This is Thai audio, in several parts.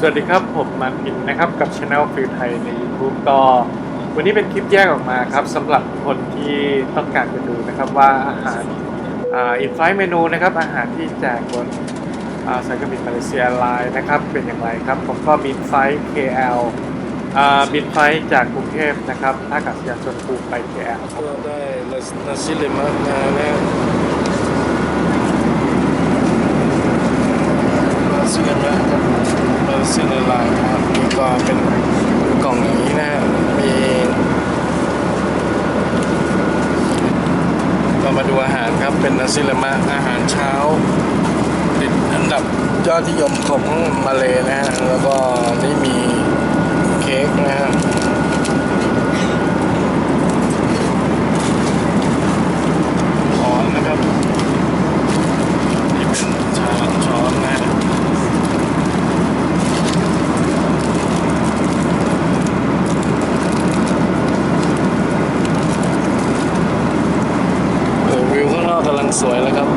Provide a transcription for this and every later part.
สวัสดีครับ ผมมันอินนะครับกับช anel ฟิลไทยใน YouTube ก็วันนี้เป็นคลิปแยกออกมาครับสำหรับคนที่ต้องการจะดูนะครับว่าอาหารอินไฟเมนูนะครับอาหารที่แจกบนสายการบินมาเลเซียไลน์นะครับเป็นอย่างไรครับ ผมก็บินไฟล์ KL บินไฟล์จากกรุงเทพนะครับท่าอากาศยานสุวรรณภูมิไป KL ครับเราได้นาซิเลมามาแล้วนาซิเลมาครั เซิเลายนะครับมีก็เป็นกล่องอย่างนี้นะฮะมีเรามาดูอาหารครับเป็นนาซิลมาอาหารเช้าติดอันดับยอดนิยมของมาเลยนะฮะแล้วก็นี่มีเค้กนะครับอนนะครับ นี่เป็นช้อนช้อนนะฮะโอ้วิวข้า งนอกกำลังสวยเลยครับ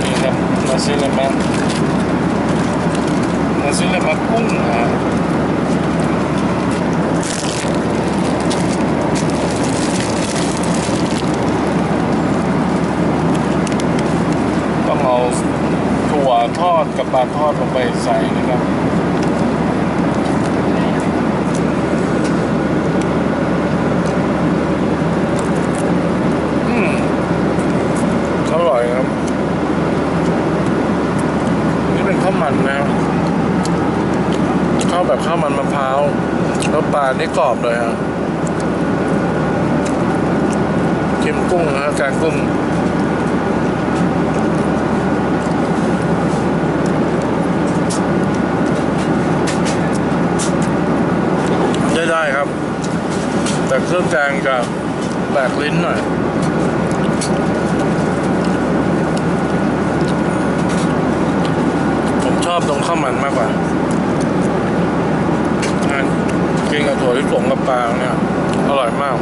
นี่ครับนาซิเลมัสนาซิเลมัสกุ้งนะฮะต้องเอาถั่วทอดกับ ปลาทอดลงไปใส่นะครับอืมอร่อยครับ นี่เป็นข้าวมันนะข้าวแบบข้าวมันมะพร้าว แล้วปลานี่กรอบเลยฮะชิมกุ้งนะฮะแกงกุ้ง ได้ได้ครับ แต่ เครื่องแกงกับแปลกลิ้นหน่อยผมชอบตรงข้าวมันมากกว่านะกินกับถั่วลิสงกับปลาเนี่ย อร่อยมาก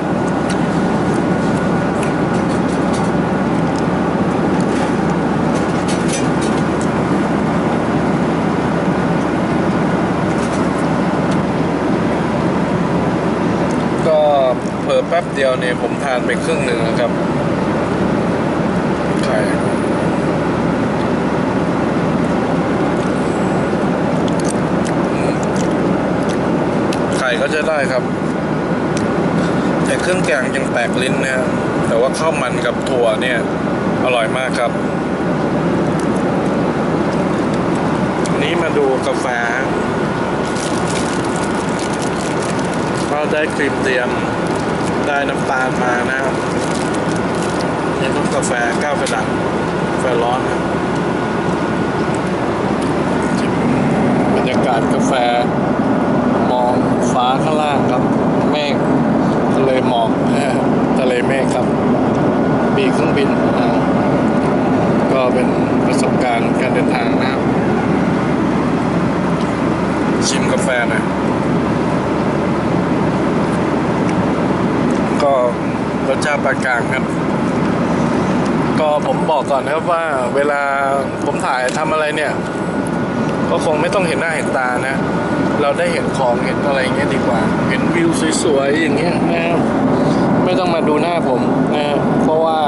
เผลอแป๊บเดียวเนี่ยผมทานไปครึ่งหนึ่งนะครับไข่ไข่ก็จะได้ครับ แต่เครื่องแกงยังแปลกลิ้นนะฮะแต่ว่าข้าวมันกับถั่วเนี่ย อร่อยมากครับ นี้มาดูกาแฟก็ได้ครีมเตรียม ได้น้ำตาลมานะครับนี่ก็กาแฟก้าวกระดักาแฟร้อนครับจิบบรรยากาศกาแฟ มองฟ้าข้างล่างครับ เมฆทะเลหมอกทะเลเมฆครับมีเครื่องบินนะก็เป็นประสบการณ์การเดินทางนะครับชิมกาแฟหน่อย ก็รสชาติปานกลางครับ ก็ผมบอกก่อนนะครับว่าเวลาผมถ่ายทำอะไรเนี่ย ก็คงไม่ต้องเห็นหน้าเห็นตานะ เราได้เห็นของเห็นอะไรอย่างเงี้ยดีกว่า เห็นวิวสวยๆอย่างเงี้ยนะครับไม่ต้องมาดูหน้าผมนะเพราะว่า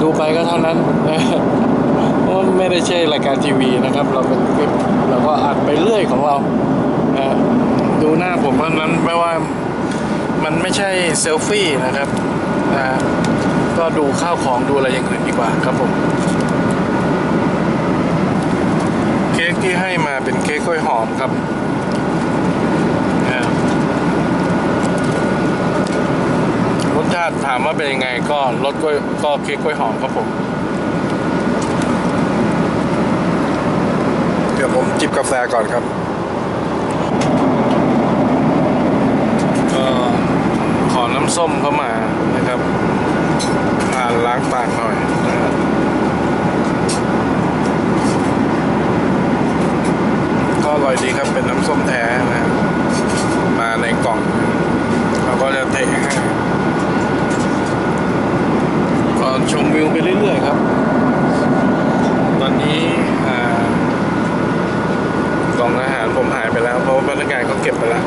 ดูไปก็เท่านั้นนะเพราะไม่ได้ใช่รายการทีวีนะครับ เราเป็นคลิปเราก็อัดไปเรื่อยของเรานะดูหน้าผมเท่านั้นไม่ว่า มันไม่ใช่เซลฟี่นะครับนะก็ดูข้าวของดูอะไรอย่างอื่นดีกว่าครับผม เค้กที่ให้มาเป็นเค้กกล้วยหอมครับนะครับรสชาติถามว่าเป็นยังไงก็รสกล้วยก็เค้กกล้วยหอมครับผม เดี๋ยวผมจิบกาแฟก่อนครับำส้มเข้ามานะครับอ่านล้างปากหน่อยก็อร่อยดีครับเป็นน้ำส้มแท้นะมาในกล่องเราก็จะเทให้ก่อนชมวิวไปเรื่อยๆครับ ตอนนี้กล่องอาหารผมหายไปแล้ว เพราะพนักงานเขาเก็บไปแล้ว